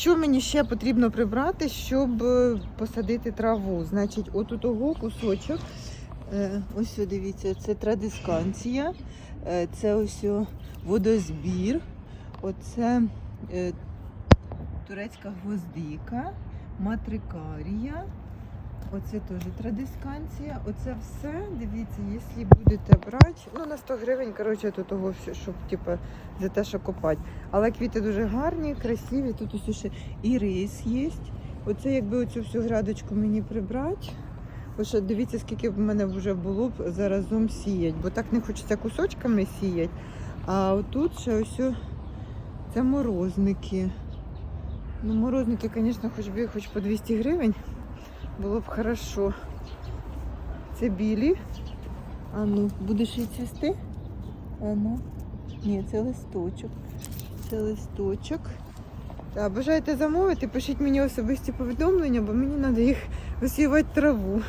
Що мені ще потрібно прибрати, щоб е, посадити траву? Значить, от у того кусочок. е, Ось дивіться, це традисканція, е, це ось водозбір, оце турецька гвоздика, матрикарія. Оце теж традисканція. Оце все, дивіться, якщо будете брати, ну на 100 гривень, коротше, тут того, щоб типу, за те, що копати. Але квіти дуже гарні, красиві. Тут ось ще і рис є. Оце якби оцю всю грядочку мені прибрати. Ось дивіться, скільки в мене вже було б заразом сіять, бо так не хочеться кусочками сіяти. А отут ще ось це морозники. Ну, морозники, звісно, хоч би хоч по 200 гривень. Було б хорошо. Це білі. А ну, будеш і цвісти? А ну. Ні, це листочок. Це листочок. Так, бажаєте замовити, пишіть мені особисті повідомлення, бо мені треба їх висівати траву.